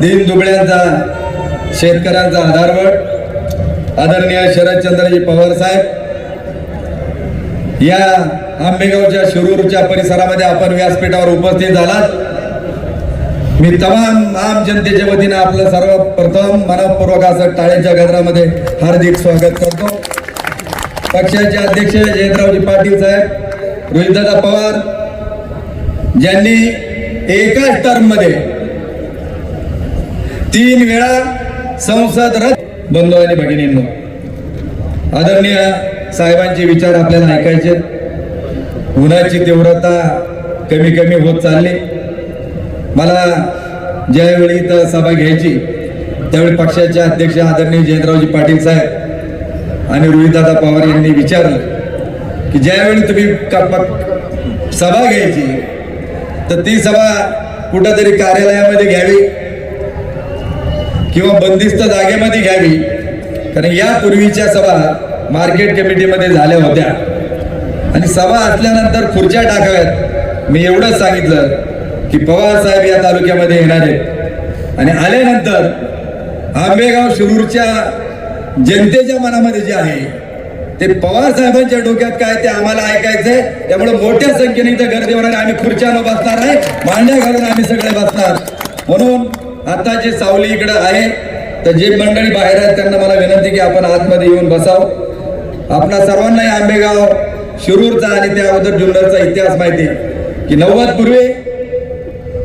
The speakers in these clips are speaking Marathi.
दीन दुबळ्यांचा शेतकऱ्यांचा आधारवड. आदरणीय शरदचंद्रजी पवार साहेब या आंबेगावच्या शिरूरच्या परिसरामध्ये आपण व्यासपीठावर उपस्थित झालात. मी तमाम आम जनतेच्या वतीनं आपलं सर्वप्रथम मनपूर्वक असं टाळ्यांच्या गजरामध्ये हार्दिक स्वागत करतो. पक्षाचे अध्यक्ष जयंतरावजी पाटील साहेब रोहितदादा पवार ज्यांनी एकाच टर्ममध्ये तीन वेळा संसद रद्द. बंधू आणि भगिनींनो आदरणीय साहेबांचे विचार आपल्याला ऐकायचे उन्हाची तीव्रता कमी कमी होत चालली. मला ज्यावेळी इथं सभा घ्यायची त्यावेळी पक्षाचे अध्यक्ष आदरणीय जयंतरावजी पाटील साहेब आणि रोहितदादा पवार यांनी विचारलं की ज्यावेळी तुम्ही सभा घ्यायची तर ती सभा कुठंतरी कार्यालयामध्ये घ्यावी? किंवा बंदिस्त जागेमध्ये घ्यावी. कारण यापूर्वीच्या सभा मार्केट कमिटीमध्ये झाल्या होत्या. आणि सभा असल्यानंतर खुर्च्या टाकाव्यात. मी एवढंच सांगितलं की पवार साहेब या तालुक्यामध्ये येणार आहेत. आणि आल्यानंतर आंबेगाव शिरूरच्या जनतेच्या मनामध्ये जे आहे ते पवार साहेबांच्या डोक्यात काय ते आम्हाला ऐकायचंय. त्यामुळे मोठ्या संख्येने इथं गर्दी होणार आम्ही खुर्च्यानं बसणार आहे. मांड्या घालून आम्ही सगळे बसणार. म्हणून आता जे सावली इकडं आहे तर जे मंडळी बाहेर आहेत त्यांना मला विनंती की आपण आतमध्ये येऊन बसाव. आपणा सर्वांनाही आंबेगाव शिरूरचा आणि त्या अगोदर जुन्नरचा इतिहास माहिती की नव्वद पूर्वी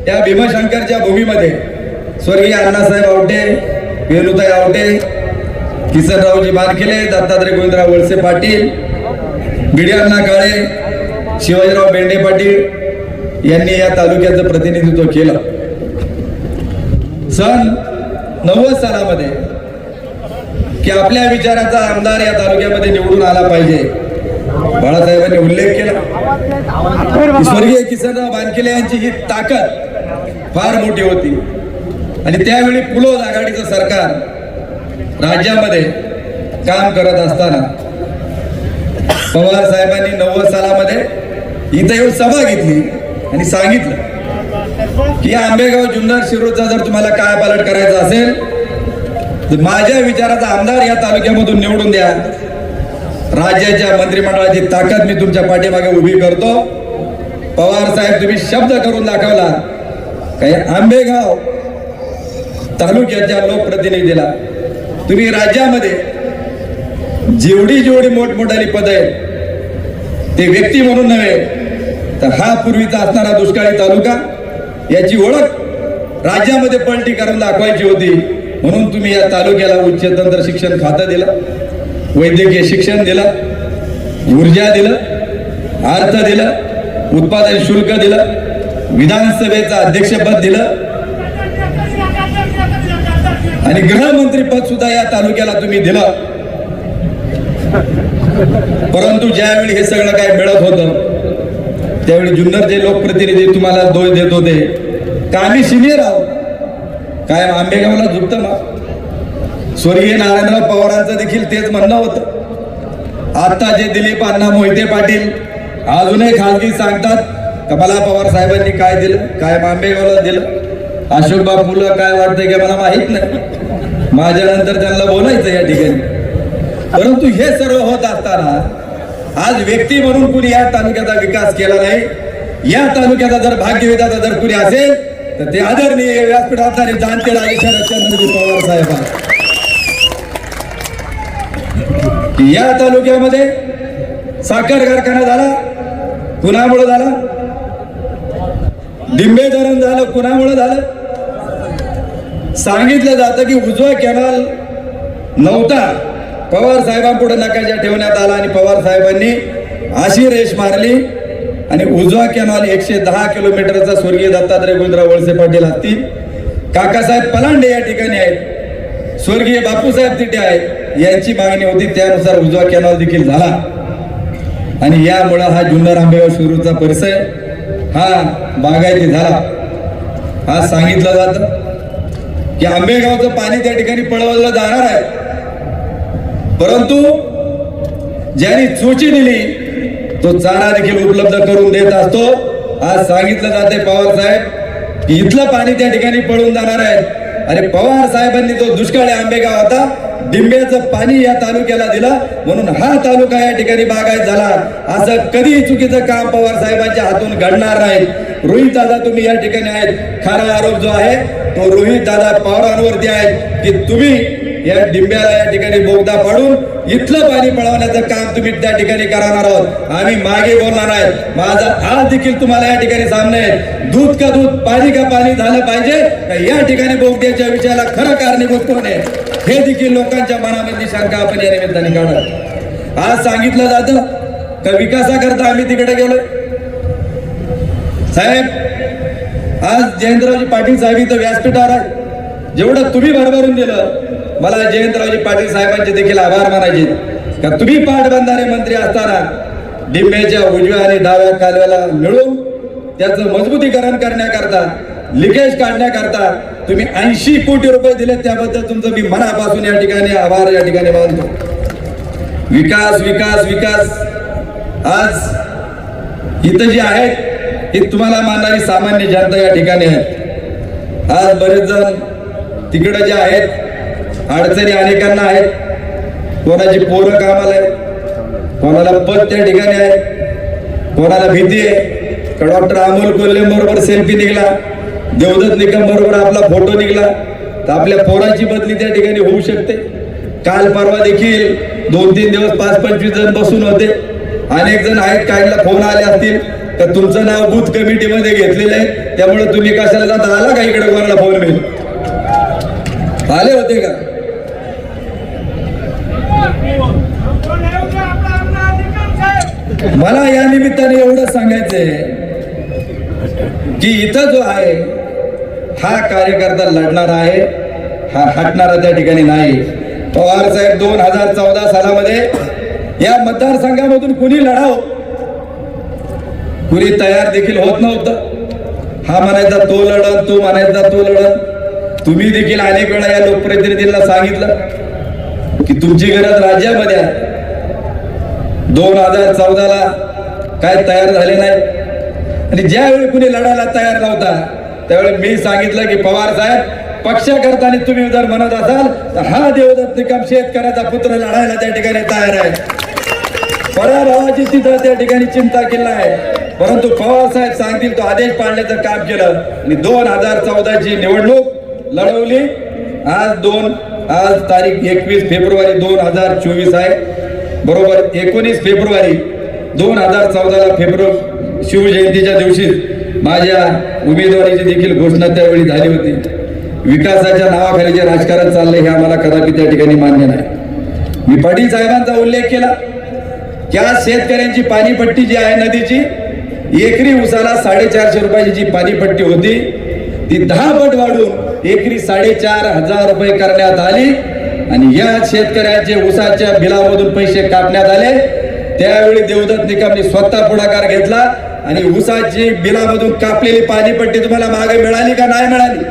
त्या भीमशंकरच्या भूमीमध्ये स्वर्गीय अण्णासाहेब आवटे वेणुताई आवटे किसनरावजी बारखेले दत्तात्रय गोविंदराव वळसे पाटील बिडी अण्णा काळे शिवाजीराव बेंडे पाटील यांनी या तालुक्याचं प्रतिनिधित्व केलं. सन नव्वद सालामध्ये की आपल्या विचाराचा आमदार या तालुक्यामध्ये निवडून आला पाहिजे. बाळासाहेबांनी उल्लेख केला. स्वर्गीय किसन बानकेले यांची ही ताकद फार मोठी होती. आणि त्यावेळी पुलोद आघाडीचं सरकार राज्यामध्ये काम करत असताना पवार साहेबांनी नव्वद सालामध्ये इथं येऊन सभा घेतली आणि सांगितलं. की आंबेगाव जुन्नर शिरूरचा जर तुम्हाला काय पालट करायचा असेल तर माझ्या विचाराचा आमदार या तालुक्यामधून निवडून द्या. राज्याच्या मंत्रिमंडळाची ताकद मी तुमच्या पाठीमागे उभी करतो. पवार साहेब तुम्ही शब्द करून दाखवला काही आंबेगाव तालुक्याच्या लोकप्रतिनिधीला. तुम्ही राज्यामध्ये जेवढी जेवढी मोठमोठाली पद आहेत ते व्यक्ती म्हणून नव्हे तर हा पूर्वीचा असणारा दुष्काळी तालुका याची ओळख राज्यामध्ये पलटी करून दाखवायची होती. म्हणून तुम्ही या तालुक्याला उच्च तंत्र शिक्षण खातं दिलं वैद्यकीय शिक्षण दिलं ऊर्जा दिलं अर्थ दिलं उत्पादन शुल्क दिलं विधानसभेचं अध्यक्षपद दिलं. आणि गृहमंत्री पद सुद्धा या तालुक्याला तुम्ही दिलं. परंतु ज्यावेळी हे सगळं काय मिळत होतं त्यावेळी जुन्नरचे लोकप्रतिनिधी तुम्हाला दोष देत होते का आम्ही सिनियर आहोत. काय आंबेगावला झुकतं ना. स्वर्गीय नारायणराव पवारांचं देखील तेच म्हणणं होतं. आता जे दिलीप अण्णा मोहिते पाटील अजूनही खासगी सांगतात का मला पवार साहेबांनी काय दिलं काय आंबेगावला दिलं. अशोक बापूला काय वाटतंय की मला माहीत नाही. माझ्यानंतर त्यांना बोलायचं या ठिकाणी. परंतु हे सर्व होत असताना आज व्यक्ती म्हणून कुणी या तालुक्याचा विकास केला नाही. या तालुक्याचा जर भाग्यविधाचा जर कुणी असेल तर ते आदरणीय व्यासपीठात असणारे जाणते राजे पवार साहेब या तालुक्यामध्ये साखर कारखाना झाला कुणामुळे झाला? डिंबे धरण झालं कुणामुळे झालं? सांगितलं जातं की उजवा कॅनल नव्हता. पवार साहेबांपुढे नकाशा ठेवण्यात आला आणि पवार साहेबांनी अशी रेष मारली. आणि उजवा कॅनॉल एकशे दहा किलोमीटरचा स्वर्गीय दत्तात्रय गोविंदराव वळसे पाटील असतील काकासाहेब पलांडे या ठिकाणी आहेत. स्वर्गीय बापूसाहेब तिथे आहेत. यांची मागणी होती त्यानुसार उजवा कॅनॉल देखील झाला. आणि यामुळं हा जुन्नर आंबेगाव शिरूरचा परिसर हा बागायती झाला. आज सांगितलं जातं की आंबेगावचं पाणी त्या ठिकाणी पळवलं जाणार आहे. परंतु ज्यांनी चोची दिली तो चारा देखील उपलब्ध करून देत असतो. आज सांगितलं जाते पवार साहेब की इथलं पाणी त्या ठिकाणी पळून जाणार आहे. आणि पवार साहेबांनी तो दुष्काळी आंबेगाव होता डिंब्याचं पाणी या तालुक्याला दिलं. म्हणून हा तालुका या ठिकाणी बागायत झाला. असं कधी चुकीचं काम पवार साहेबांच्या हातून घडणार नाही. रोहित दादा तुम्ही या ठिकाणी आहेत. खरा आरोप जो आहे तो रोहित दादा पवारांवरती आहे की तुम्ही या डिंब्याला या ठिकाणी बोगदा पाडून इथलं पाणी पळवण्याचं काम तुम्ही त्या ठिकाणी करणार आहोत. आम्ही मागे बोलणार आहे. माझा आज देखील तुम्हाला या ठिकाणी सामने आहे. दूध का दूध पाणी का पाणी झालं पाहिजे? का या ठिकाणी बोगद्याच्या विषयाला खरं कारणीभूत कोण आहे? हे देखील लोकांच्या मनामधली शंका आपण या निमित्ताने काढत आज सांगितलं जातं का विकासाकरता आम्ही तिकडे गेलो साहेब आज जयंतरावजी पाटील साहेब इथं व्यासपीठावर आहे जेवढं तुम्ही भरभरून दिलं मला जयंतरावजी पाटील साहेबांचे देखील आभार मानायचे का तुम्ही पाटबंधारे मंत्री असताना डिंब्याच्या उजव्या आणि डाव्या कालव्याला मिळून त्याचं मजबूतीकरण करण्याकरता लिकेज काढण्याकरता तुम्ही ऐंशी कोटी रुपये दिले त्याबद्दल तुमचं मी मनापासून या ठिकाणी आभार या ठिकाणी मानतो. विकास विकास विकास. आज इथं जे आहेत हे तुम्हाला मानणारी सामान्य जनता या ठिकाणी आहेत. आज बरेच जण तिकडे जे आहेत अडचणी अनेकांना आहेत. कोणाची पोरं कामाला आहेत. कोणाला पद त्या ठिकाणी आहे. कोणाला भीती आहे. का डॉक्टर अमोल कोल्हे बरोबर सेल्फी निघला. देवदत्त निकम बरोबर आपला फोटो निघला. तर आपल्या पोराची बदली त्या ठिकाणी होऊ शकते. काल परवा देखील दोन तीन दिवस पाच पंचवीस जण बसून होते. अनेक जण आहेत काहीला फोन आले असतील. तर तुमचं नाव बूथ कमिटीमध्ये घेतलेलं आहे. त्यामुळे तुम्ही कशाला जाता? आला का इकडे कोणाला फोन मिळेल आले होते का? मला या निमित्ताने एवढं सांगायचंय की इथं जो आहे हा कार्यकर्ता लढणार आहे हा हटणारा त्या ठिकाणी नाही. पवार साहेब दोन हजार चौदा सालामध्ये या मतदारसंघामधून कुणी लढाव? कुणी तयार देखील होत नव्हतं. हा म्हणायचा तो लढत तो म्हणायचा तो लढत तुम्ही देखील अनेक वेळा या लोकप्रतिनिधींना सांगितलं की तुमची गरज राज्यामध्ये आहे. दोन हजार चौदाला काय तयार झाले नाही. आणि ज्यावेळी कुणी लढायला तयार नव्हता त्यावेळी मी सांगितलं की पवार साहेब पक्षाकरता तुम्ही जर म्हणत असाल तर हा देवदत्त निकम शेतकऱ्याचा पुत्र लढायला त्या ठिकाणी तयार आहे. पराभवाची तिथं त्या ठिकाणी चिंता केला आहे परंतु पवार साहेब सांगतील तो आदेश पाळण्याचं काम केलं. आणि दोन हजार चौदाची निवडणूक लढवली. आज दोन आज तारीख एकवीस फेब्रुवारी दोन हजार चोवीस आहे. बरोबर एकोणीस फेब्रुवारी दोन हजार चौदाला फेब्रुवारी शिवजयंतीच्या दिवशी माझ्या उमेदवारीची देखील घोषणा त्यावेळी झाली होती. विकासाच्या नावाखाली जे राजकारण चाललंय हे आम्हाला कदापि त्या ठिकाणी मान्य नाही. मी पाटील साहेबांचा उल्लेख केला. त्या शेतकऱ्यांची पाणीपट्टी जी आहे नदीची एकरी उसाला साडेचारशे रुपयाची जी पाणीपट्टी होती ती दहा पट वाढून एकरी साडेचार हजार रुपये करण्यात आली. आणि या शेतकऱ्याचे उसाच्या बिलामधून पैसे कापण्यात आले. त्यावेळी देवदत्त निकमने स्वतः पुढाकार घेतला आणि उसाची बिलामधून कापलेली पाणीपट्टी तुम्हाला मागे मिळाली का नाही मिळाली?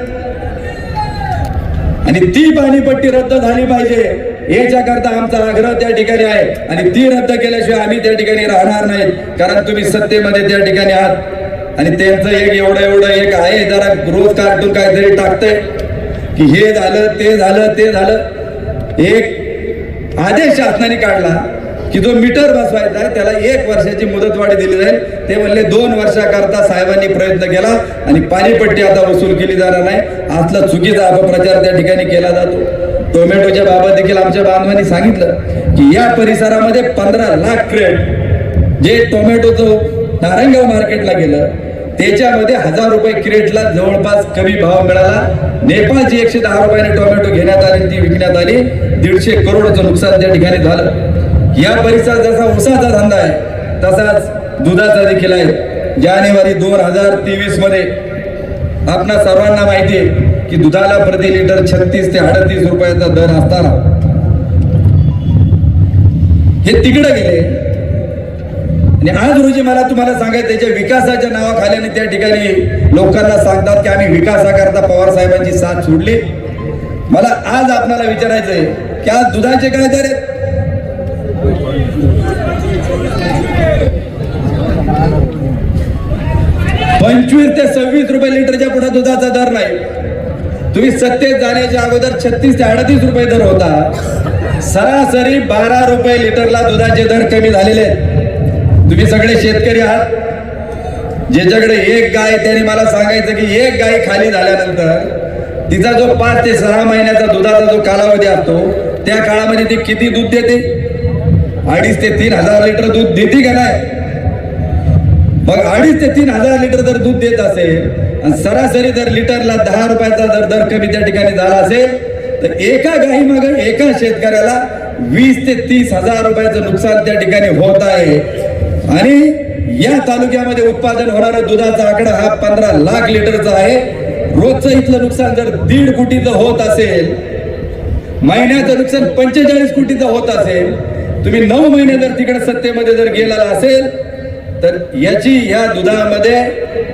आणि ती पाणीपट्टी रद्द झाली पाहिजे याच्याकरता आमचा आग्रह त्या ठिकाणी आहे. आणि ती रद्द केल्याशिवाय आम्ही त्या ठिकाणी राहणार नाही कारण तुम्ही सत्तेमध्ये त्या ठिकाणी आहात. आणि त्यांचं एक एवढं एवढं एक आहे जरा रोज कार्टून काहीतरी टाकतंय की हे झालं ते झालं ते झालं. एक आदेश शासनाने काढला की जो मीटर बसवायचा आहे त्याला एक वर्षाची मुदतवाढ दिली जाईल. ते म्हणले दोन वर्षाकरता साहेबांनी प्रयत्न केला आणि पाणीपट्टी आता वसूल केली जाणार नाही. असला चुकीचा अपप्रचार त्या ठिकाणी केला जातो. टोमॅटोच्या बाबत देखील आमच्या बांधवांनी सांगितलं की या परिसरामध्ये पंधरा लाख क्रेट जे टोमॅटोचं नारायणगाव मार्केटला गेलं त्याच्यामध्ये हजार रुपये क्रेटला जवळपास कमी भाव मिळाला. नेपाळची एकशे दहा रुपयाने टोमॅटो घेण्यात आली ती विकण्यात आली. दीडशे करोडचं नुकसान त्या ठिकाणी झालं. या परिसरात जसा उसाचा धंदा आहे तसाच दुधाचा देखील आहे. जानेवारी दोन हजार तेवीसमध्ये आपणा सर्वांना माहिती आहे की दुधाला प्रति लिटर छत्तीस ते अडतीस रुपयाचा दर असताना हे तिकडे गेले. आणि आज रोजी मला तुम्हाला सांगायचं त्याच्या विकासाच्या नावाखाली आणि त्या ठिकाणी लोकांना सांगतात की आम्ही विकासाकरता पवार साहेबांची साथ सोडली. मला आज आपल्याला विचारायचंय की आज दुधाचे काय दर आहेत? पंचवीस ते सव्वीस रुपये लिटरच्या पुढे दुधाचा दर नाही. तुम्ही सत्तेत जाण्याच्या अगोदर छत्तीस ते अडतीस रुपये दर होता. सरासरी बारा रुपये लिटरला दुधाचे दर कमी झालेले आहेत. तुम्ही सगळे शेतकरी आहात? ज्याच्याकडे एक गाय त्याने मला सांगायचं की एक गाय खाली झाल्यानंतर तिचा जो पाच ते सहा महिन्याचा दुधाचा जो कालावधी असतो त्या काळामध्ये ती किती दूध देते? अडीच ते तीन हजार लिटर दूध देते का नाही? मग अडीच ते तीन हजार लिटर जर दूध देत असेल आणि सरासरी जर लिटरला दहा रुपयाचा जर दर कमी त्या ठिकाणी झाला असेल तर एका गाई मग एका शेतकऱ्याला वीस ते तीस हजार रुपयाचं नुकसान त्या ठिकाणी होत आहे. आणि या तालुक्यामध्ये उत्पादन होणारा दुधाचा आकडा हा पंधरा लाख लिटरचा आहे. रोजचं इथलं नुकसान जर दीड कोटीचं होत असेल महिन्याचं नुकसान पंचेचाळीस कोटीचं होत असेल तुम्ही नऊ महिने जर तिकडे सत्तेमध्ये जर गेलेला असेल तर याची या दुधामध्ये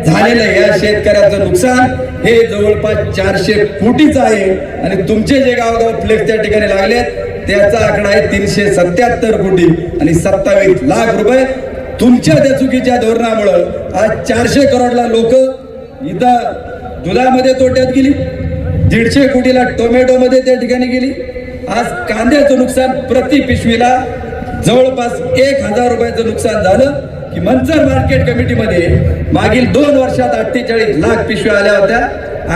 झालेलं या शेतकऱ्याचं नुकसान हे जवळपास चारशे कोटीचं आहे. आणि तुमचे जे गावगाव फ्लेक्स त्या ठिकाणी लागलेत त्याचा आकडा आहे तीनशे सत्याहत्तर कोटी आणि सत्तावीस लाख रुपये. तुमच्या त्या चुकीच्या धोरणामुळं आज चारशे करोडला लोक इथं दुधामध्ये तोट्यात गेली. दीडशे कोटीला टोमॅटोमध्ये त्या ठिकाणी गेली. आज कांद्याचं नुकसान प्रति पिशवीला जवळपास एक हजार रुपयाचं नुकसान झालं की मंचर मार्केट कमिटीमध्ये मागील दोन वर्षात अठ्ठेचाळीस लाख पिशव्या आल्या होत्या.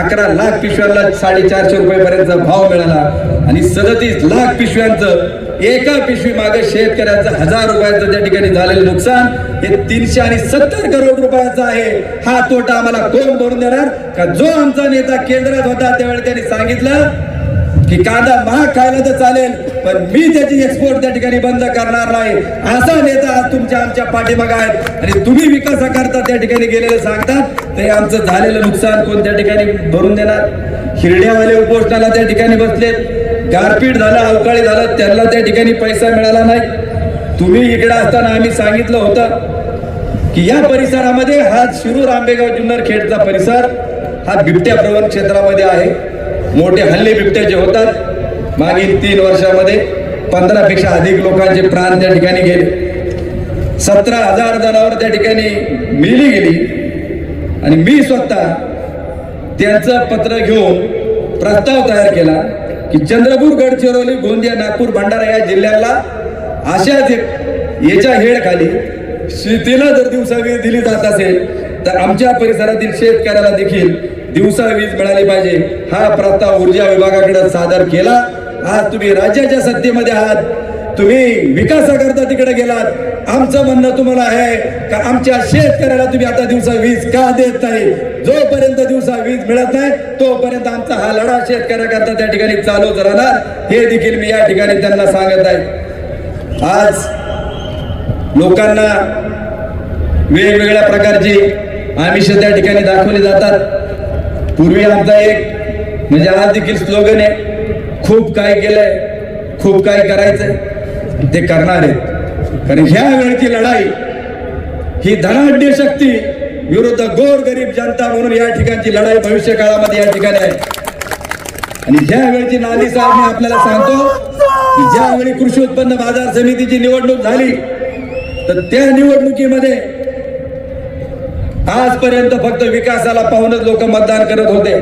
अकरा लाख पिशव्यांना साडेचारशे रुपयेपर्यंतचा भाव मिळाला आणि सदतीस लाख पिशव्यांचं एका पिशवी मागे शेतकऱ्याचं हजार रुपयाचं त्या ठिकाणी झालेलं नुकसान. हे तीनशे आणि सत्तर करोड रुपयाचा आहे. हा तोटा आम्हाला कोण भरून देणार? का जो आमचा नेता केंद्रात होता त्यावेळी त्यांनी सांगितलं की कांदा महाग खायला तर चालेल पण मी त्याची एक्सपोर्ट त्या ठिकाणी बंद करणार नाही. असा नेता आज तुमच्या आमच्या पाठीमागा आहेत आणि तुम्ही विकासाकरता त्या ठिकाणी गेलेले सांगतात ते आमचं झालेलं नुकसान कोणत्या ठिकाणी भरून देणार? हिरड्यावाले उपोषणाला त्या ठिकाणी बसलेत. गारपीट झालं अवकाळी झालं त्यांना त्या ठिकाणी पैसा मिळाला नाही. तुम्ही इकडे असताना आम्ही सांगितलं होतं की या परिसरामध्ये हा शिरूर आंबेगाव जुन्नर खेडचा परिसर हा बिबट्या प्रवण क्षेत्रामध्ये आहे. मोठे हल्ले बिबट्याचे होतात मागील तीन वर्षामध्ये पंधरापेक्षा अधिक लोकांचे प्राण त्या ठिकाणी गेले. सतरा हजार जनावर त्या ठिकाणी मिली गेली. आणि मी स्वतः त्यांचं पत्र घेऊन प्रस्ताव तयार केला. की चंद्रपूर गडचिरोली गोंदिया नागपूर भंडारा या जिल्ह्याला अशाच याच्या हेडखाली शेतीला जर दिवसा वीज दिली जात असेल तर आमच्या परिसरातील शेतकऱ्याला देखील दिवसा वीज मिळाली पाहिजे. हा प्रस्ताव ऊर्जा विभागाकडे सादर केला. आज तुम्ही राज्याच्या सत्तेमध्ये आहात. तुम्ही विकासाकरता तिकडे गेलात. आमचं म्हणणं तुम्हाला आहे का आमच्या शेतकऱ्याला तुम्ही आता दिवसा वीज का देत नाही? जोपर्यंत दिवसा वीज मिळत नाही तोपर्यंत आमचा हा लढा शेतकऱ्याकरता त्या ठिकाणी चालूच राहणार. हे देखील मी या ठिकाणी त्यांना सांगत आहे. आज लोकांना वेगवेगळ्या प्रकारची आमिष त्या ठिकाणी दाखवली जातात. पूर्वी आमचा एक म्हणजे आज देखील स्लोगन आहे खूप काय केलंय खूप काय करायचंय ते करणार आहेत. कारण ह्या वेळची लढाई ही धनाढ्य शक्ती विरुद्ध गोर गरीब जनता म्हणून या ठिकाणची लढाई भविष्य काळामध्ये या ठिकाणी आहे. आणि ज्या वेळची नांदी साहेब मी आपल्याला सांगतो की ज्यावेळी कृषी उत्पन्न बाजार समितीची निवडणूक झाली तर त्या निवडणुकीमध्ये आजपर्यंत फक्त विकासाला पाहूनच लोक मतदान करत होते.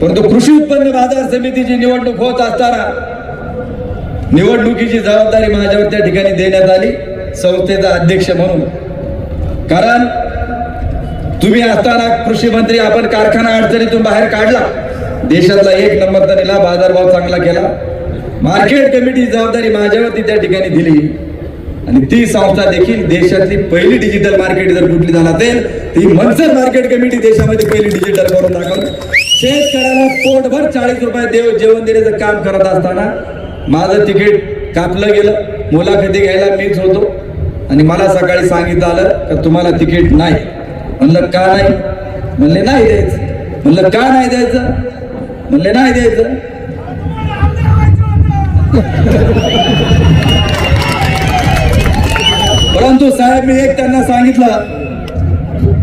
परंतु कृषी उत्पन्न बाजार समितीची निवडणूक होत असताना निवडणुकीची जबाबदारी माझ्यावर त्या ठिकाणी देण्यात आली संस्थेचा अध्यक्ष म्हणून. कारण तुम्ही असताना कृषी मंत्री आपण कारखाना अडचणीतून बाहेर काढला. देशातला एक नंबर तरीला बाजारभाव चांगला केला. मार्केट कमिटी जबाबदारी माझ्यावरती त्या ठिकाणी दिली. आणि ती संस्था देखील देशातली पहिली डिजिटल मार्केट जर कुठली झाला असेल ती मनसर मार्केट कमिटी देशामध्ये पहिली डिजिटल करून दाखवलं शेतकऱ्याला पोटभर चाळीस रुपये देव जेवण देण्याचं काम करत असताना माझं तिकीट कापलं गेलं मुलाखती घ्यायला मीच होतो. आणि मला सकाळी सांगितलं आलं का तुम्हाला तिकीट नाही. म्हणलं का नाही? म्हणले नाही द्यायचं. म्हणलं का नाही द्यायचं? म्हणले नाही द्यायचं. परंतु साहेब मी एक त्यांना सांगितलं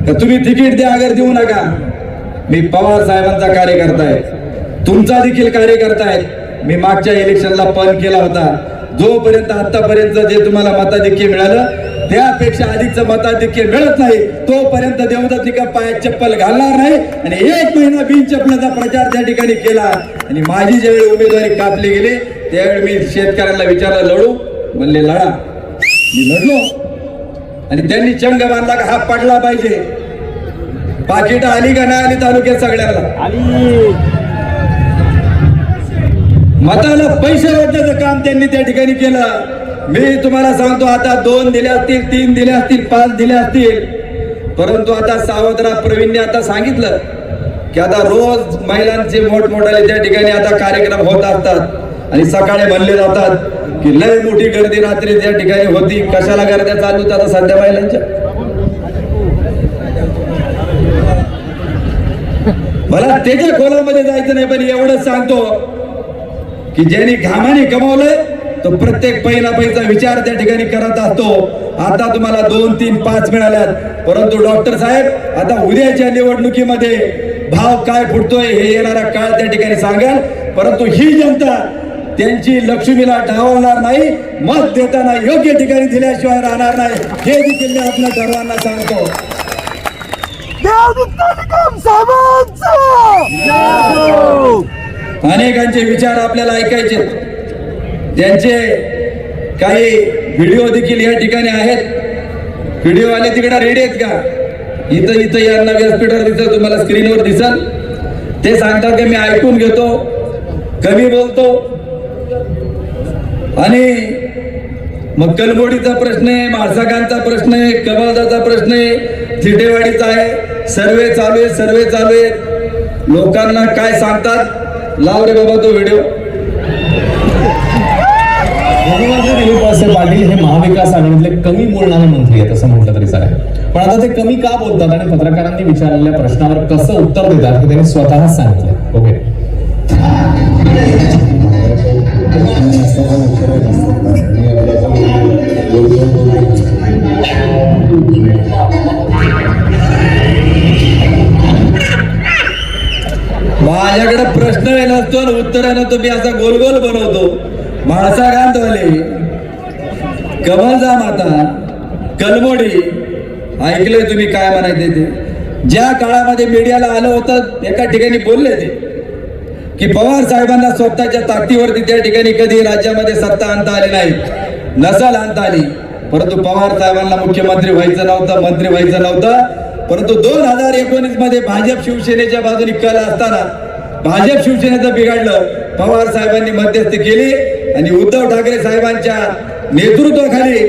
का तुम्ही तिकीट द्या अगर देऊ नका. मी पवार साहेबांचा कार्यकर्ता आहे तुमचा देखील कार्यकर्ता आहे मी मागच्या इलेक्शनला पण केला होता. जोपर्यंत आतापर्यंत जे तुम्हाला मताधिक्य मिळालं त्यापेक्षा अधिकचं मताधिक्य मिळत नाही तोपर्यंत देवदत्तिका पायात चप्पल घालणार नाही आणि एक महिना बिन चप्पलाचा प्रचार त्या ठिकाणी केला. आणि माझी ज्यावेळी उमेदवारी कापली गेली त्यावेळी मी शेतकऱ्यांना विचारलं लढू म्हणले लढा. मी लढलो. आणि त्यांनी चंग बांधला का हा पडला पाहिजे. पाकिट आली का नाही आली तालुक्यात सगळ्यांना? मताला पैसे वाटण्याचं काम त्यांनी त्या ठिकाणी केलं. मी तुम्हाला सांगतो आता दोन दिले असतील तीन दिले असतील पाच दिले असतील. परंतु आता सावधरा प्रवीणने आता सांगितलं की आता रोज महिलांचे मोठमोठाले त्या ठिकाणी आता कार्यक्रम होत असतात आणि सकाळी म्हणले जातात की लय मोठी गर्दी रात्री त्या ठिकाणी होती. कशाला गर्द्या चालू आता सध्या महिलांच्या? मला त्याच्या खोलामध्ये जायचं नाही पण एवढंच सांगतो की ज्यांनी घामाने कमावलंय तो प्रत्येक पैना पैसा विचार त्या ठिकाणी करत असतो. आता तुम्हाला दोन तीन पाच मिळाल्यात. परंतु डॉक्टर साहेब आता उद्याच्या निवडणुकीमध्ये भाव काय फुटतोय हे येणारा काळ त्या ठिकाणी सांगाल. परंतु ही जनता त्यांची लक्ष्मीला डावलणार नाही मत देताना योग्य ठिकाणी दिल्याशिवाय राहणार नाही. हे देखील मी आपल्या सर्वांना सांगतो. अनेकांचे विचार आपल्याला ऐकायचे त्यांचे काही व्हिडिओ देखील या ठिकाणी आहेत. व्हिडिओ आले तिकडे रेडी आहेत का? इथं इथं यांना व्यासपीठावर दिसल तुम्हाला स्क्रीनवर दिसल. ते सांगतात की मी ऐकून घेतो कमी बोलतो. आणि मग कलमोडीचा प्रश्न आहे माळसागांचा प्रश्न आहे कमलदाचा प्रश्न आहे थिटेवाडीचा आहे. सर्वे चालू आहे सर्वे चालू आहे लोकांना काय सांगतात? लाव रे बाबा तो व्हिडिओ. पाटील हे महाविकास आघाडीतले कमी बोलणारे मंत्री आहेत असं म्हटलं तरी चालेल. पण आता ते कमी का बोलतात आणि पत्रकारांनी विचारलेल्या प्रश्नावर कसं उत्तर देतात हे त्यांनी स्वतः सांगितलं ओके माझ्याकडे प्रश्न येणार तो आणि उत्तरानं तो मी असा गोल गोल बनवतो. माणसा गांधवले कमलजा माता कलमोडी ऐकलंय तुम्ही काय म्हणायचे ते? ज्या काळामध्ये मीडियाला आलं होतं एका ठिकाणी बोलले ते की पवार साहेबांना स्वतःच्या ताकदीवरती त्या ठिकाणी कधी राज्यामध्ये सत्ता आणता आली नाही. नसल आणता आली. परंतु पवार साहेबांना मुख्यमंत्री व्हायचं नव्हतं मंत्री व्हायचं नव्हतं. परंतु दोन हजार एकोणीसमध्ये भाजप शिवसेनेच्या बाजूने कल असताना भाजप शिवसेनेचं बिघडलं. पवार साहेबांनी मध्यस्थी केली. आणि उद्धव ठाकरे साहेबांच्या नेतृत्वाखाली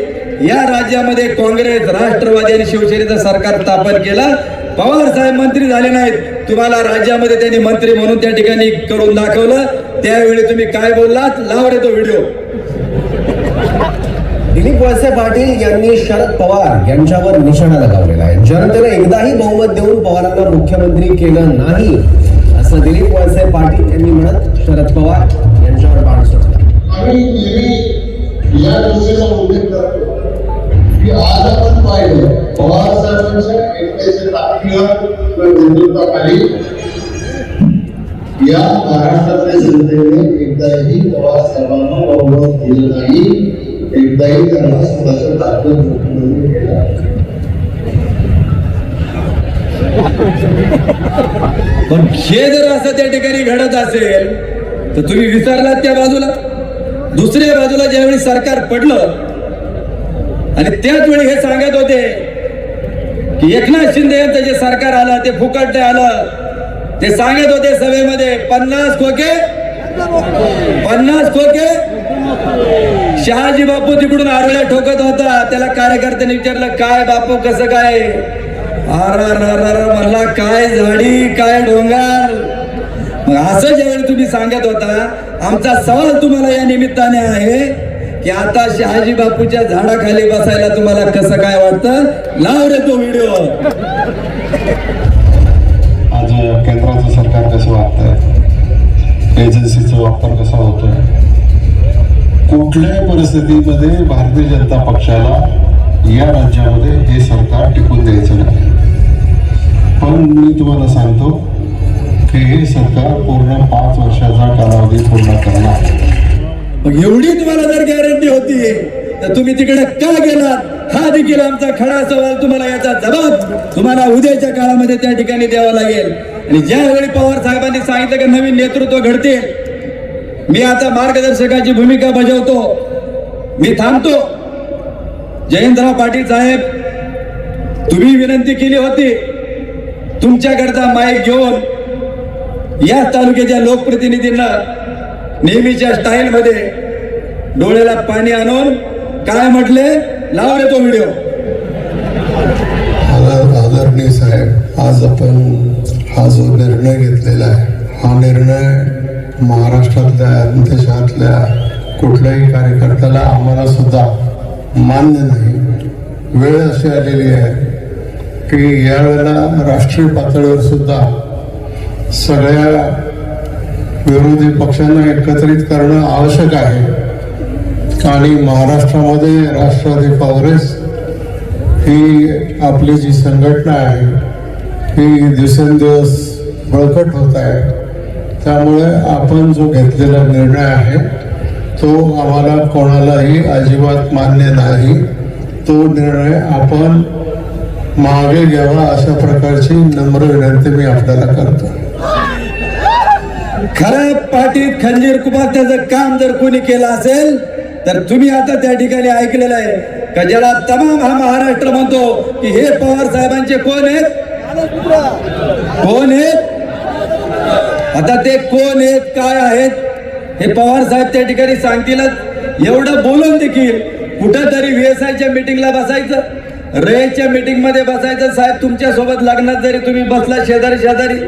या राज्यामध्ये काँग्रेस राष्ट्रवादी आणि शिवसेनेचं सरकार स्थापन केलं. पवार साहेब मंत्री झाले नाहीत. तुम्हाला राज्यामध्ये त्यांनी मंत्री म्हणून त्या ठिकाणी करून दाखवलं. त्यावेळी तुम्ही काय बोललात? लावडे तो व्हिडिओ. दिलीप वळसे पाटील यांनी शरद पवार यांच्यावर निशाणा लगावलेला आहे. जनतेने एकदाही बहुमत देऊन पवारांना मुख्यमंत्री केलं नाही असं दिलीप वळसे पाटील यांनी म्हणत शरद पवार यांच्यावर आणि सोडला या गोष्टीचा उल्लेख करतो की आज आपण पाहिलं पवार साहेबांच्या एकट्याच्या ताकदीवर नेतृत्वाखाली या महाराष्ट्रातल्या जनतेने एकदाही पवार साहेबांना बहुमत दिलं नाही एकदाही त्यांना स्वतःच्या ताकद मुख्यमंत्री केला पण हे जर असं त्या ठिकाणी घडत असेल तर तुम्ही विचारलात त्या बाजूला? दुसऱ्या बाजूला ज्यावेळी सरकार पडलं आणि त्याच वेळी हे सांगत होते की एकनाथ शिंदे यांचं जे सरकार आलं ते फुकट आलं. ते सांगत होते सभेमध्ये पन्नास खोके पन्नास खोके. शहाजी बापू तिकडून आरोळ्या ठोकत होता. त्याला कार्यकर्त्यांनी विचारलं काय बापू कसं काय? अर अर अर अर म्हणला काय झाडी काय डोंगर? मग असं ज्यावेळी तुम्ही सांगत होता आमचा सवाल तुम्हाला या निमित्ताने आहे की आता शहाजी बापूच्या झाडाखाली बसायला तुम्हाला कसं काय वाटतं? लाव रे तो व्हिडिओ. आज केंद्राचं सरकार कसं वागत एजन्सीचा वापर कसा होतोय? कुठल्याही परिस्थितीमध्ये भारतीय जनता पक्षाला या राज्यामध्ये हे सरकार टिकून द्यायचं नाही. पण मी तुम्हाला सांगतो हे सरकार पूर्ण पाच वर्षाचा कालावधी पूर्ण करणार मग एवढी तुम्हाला जर गॅरंटी होती तर तुम्ही तिकडे का गेलात? हा देखील आमचा खडा सवाल तुम्हाला याचा जबाब तुम्हाला उद्याच्या काळामध्ये त्या ठिकाणी द्यावा लागेल. आणि ज्यावेळी पवार साहेबांनी सांगितलं की नवीन नेतृत्व घडते मी आता मार्गदर्शकाची भूमिका बजावतो. मी थांबतो. जयंतराव पाटील साहेब तुम्ही विनंती केली होती तुमच्याकडचा माईक घेऊन या तालुक्याच्या लोकप्रतिनिधींना नेहमीच्या स्टाईलमध्ये डोळ्याला पाणी आणून काय म्हटले? लाव रे तो व्हिडिओ. आदरणीय साहेब आज आपण हा जो निर्णय घेतलेला आहे हा निर्णय महाराष्ट्रातल्या देशातल्या कुठल्याही कार्यकर्त्याला आम्हाला सुद्धा मान्य नाही. वेळ अशी आलेली आहे की यावेळेला राष्ट्रीय पातळीवर सुद्धा सगळ्या विरोधी पक्षांना एकत्रित करणं आवश्यक आहे. आणि महाराष्ट्रामध्ये राष्ट्रवादी काँग्रेस ही आपली जी संघटना आहे ही दिवसेंदिवस बळकट होत आहे. त्यामुळे आपण जो घेतलेला निर्णय आहे तो आम्हाला कोणालाही अजिबात मान्य नाही. तो निर्णय आपण मागे घ्यावा अशा प्रकारची नम्र विनंती मी आपल्याला करतो. खरं पाठीत खंजीर कुपात्याचं काम जर कोणी केलं असेल तर तुम्ही आता त्या ठिकाणी ऐकलेलं आहे. का ज्याला तमाम हा महाराष्ट्र म्हणतो की हे पवार साहेबांचे कोण आहेत? कोण आहेत? आता ते कोण आहेत काय आहेत? हे पवार साहेब त्या ठिकाणी सांगतीलच. एवढं बोलून देखील कुठंतरी व्हीएसआयच्या मीटिंगला बसायचं. रेंजच्या मीटिंगमध्ये बसायचं. साहेब तुमच्यासोबत लग्नात जरी तुम्ही बसला शेजारी शेजारी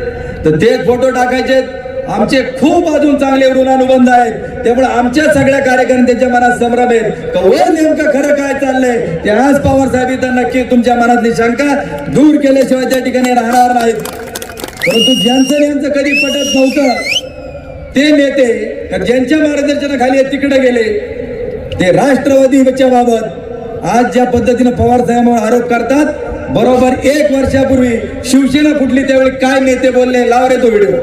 तर तेच फोटो टाकायचे. आमचे खूप अजून चांगले ऋणानुबंध आहेत. त्यामुळे आमच्या सगळ्या कार्यकर्त्यांच्या मनात संभ्रम आहेत का हो, नेमकं खरं काय चाललंय? ते आज पवार साहेब इथं नक्की तुमच्या मनातली शंका दूर केल्याशिवाय त्या ठिकाणी राहणार नाहीत. परंतु ज्यांचं यांचं कधी पटत नव्हतं ते नेते ज्यांच्या मार्गदर्शनाखाली तिकडे गेले. ते राष्ट्रवादीच्या बाबत आज ज्या पद्धतीनं पवार साहेबांवर आरोप करतात बरोबर एक वर्षापूर्वी शिवसेना फुटली त्यावेळी काय नेते बोलले? लाव रे तो व्हिडिओ.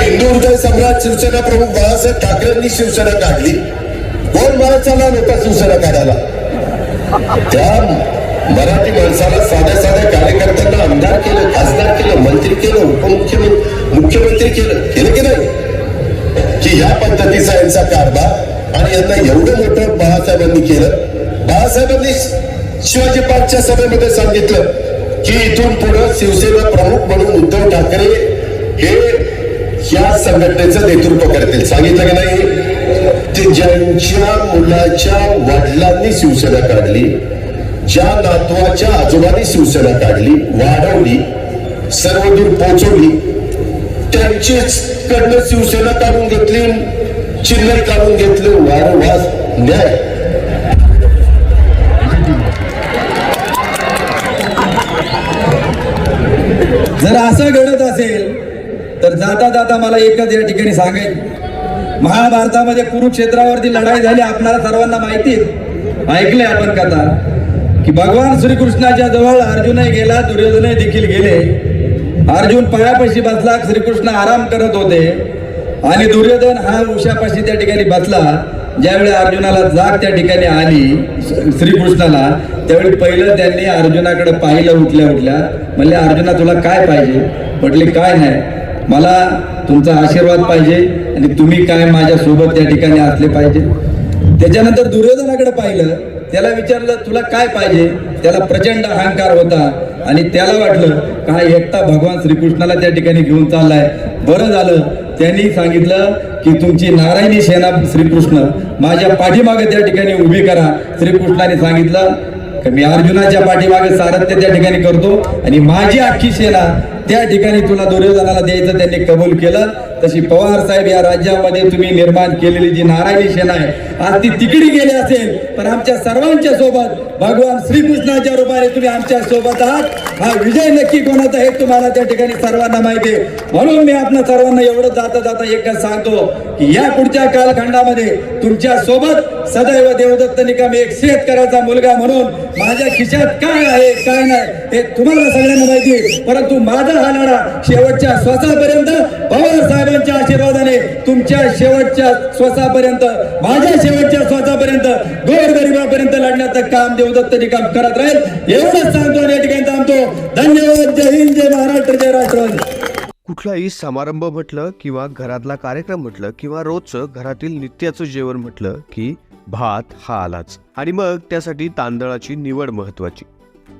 हिंदू हृदय सम्राट शिवसेना प्रमुख बाळासाहेब ठाकरेंनी शिवसेना काढली. कोण मला चालला होता शिवसेना काढायला? त्या मराठी माणसाला साध्या साध्या कार्यकर्त्यांना आमदार केलं खासदार केलं मंत्री केलं उपमुख्यमंत्री मुख्यमंत्री केलं केलं की नाही? की ह्या पद्धतीचा यांचा कारभार आणि यांना एवढं मोठं बाळासाहेबांनी केलं. बाळासाहेबांनी शिवाजी पार्कच्या सभेमध्ये सांगितलं की इथून पुढे शिवसेना प्रमुख म्हणून उद्धव ठाकरे हे या संघटनेचं नेतृत्व करतील. सांगितलं की नाही? ते ज्यांच्या मुलाच्या वडिलांनी शिवसेना काढली ज्या नातवाच्या आजोबांनी शिवसेना काढली वाढवली सर्वदूर पोहोचवली त्यांचीच कडनं शिवसेना काढून घेतली. चिन्ह काढून घेतलं वारंवार न्याय. जर असं घडत असेल तर जाता जाता मला एकच या ठिकाणी सांगेल महाभारतामध्ये कुरुक्षेत्रावरती लढाई झाली आपणाला सर्वांना माहिती ऐकले आपण कथा की भगवान श्रीकृष्णाच्या जवळ अर्जुनही गेला दुर्योधनही देखील गेले. अर्जुन पायापाशी बसला श्रीकृष्ण आराम करत होते. आणि दुर्योधन हा उषापाशी त्या ठिकाणी बसला. ज्यावेळी अर्जुनाला जाग त्या ठिकाणी आली श्रीकृष्णाला त्यावेळी पहिलं त्यांनी अर्जुनाकडे पाहिलं उठल्या उठल्या. म्हणले अर्जुना तुला काय पाहिजे? म्हटले काय नाही. मला तुमचा आशीर्वाद पाहिजे आणि तुम्ही काय माझ्या सोबत त्या ठिकाणी असले पाहिजे? त्याच्यानंतर दुर्योधनाकडे पाहिलं. त्याला विचारलं तुला काय पाहिजे? त्याला प्रचंड अहंकार होता. आणि त्याला वाटलं का हा एकटा भगवान श्रीकृष्णाला त्या ठिकाणी घेऊन चाललाय. बरं झालं. त्यांनी सांगितलं की तुमची नारायणी सेना श्रीकृष्ण माझ्या पाठीमागे त्या ठिकाणी उभी करा. श्रीकृष्णाने सांगितलं मी अर्जुनाच्या पाठीमागे सारथ्य त्या ठिकाणी करतो आणि माझी अख्खी सेना त्या ठिकाणी तुला दुर्योधनाला द्यायचं त्यांनी कबूल केलं. तशी पवार साहेब या राज्यामध्ये तुम्ही निर्माण केलेली जी नारायणी सेना आहे आज ती तिकडी गेली असेल पण आमच्या सर्वांच्या सोबत भगवान श्रीकृष्णाच्या रूपाने तुम्ही आमच्यासोबत आहात. हा विजय नक्की कोणाचा हे तुम्हाला त्या ठिकाणी सर्वांना माहिती आहे. म्हणून मी आपल्या सर्वांना एवढं जाता जाता एकच सांगतो की या पुढच्या कालखंडामध्ये तुमच्यासोबत सदैव देवदत्त निकम एक शेतकऱ्याचा मुलगा म्हणून माझ्या खिशात काय आहे काय नाही हे तुम्हाला सगळ्यांना माहिती परंतु माझा हा लढा शेवटच्या श्वासापर्यंत पवार साहेबांच्या आशीर्वादाने तुमच्या शेवटच्या श्वासापर्यंत माझ्या शेवटच्या श्वासापर्यंत गोरगरिबापर्यंत लढण्याचं काम देवदत्त निकम करत राहील. एवढंच सांगतो या ठिकाणी थांबतो. धन्यवाद. जय हिंद जय महाराष्ट्र जय राष्ट्रवादी. कुठलाही समारंभ म्हटलं किंवा घरातला कार्यक्रम म्हटलं किंवा रोजचं घरातील नित्याचं जेवण म्हटलं की भात हा आलाच. आणि मग त्यासाठी तांदळाची निवड महत्वाची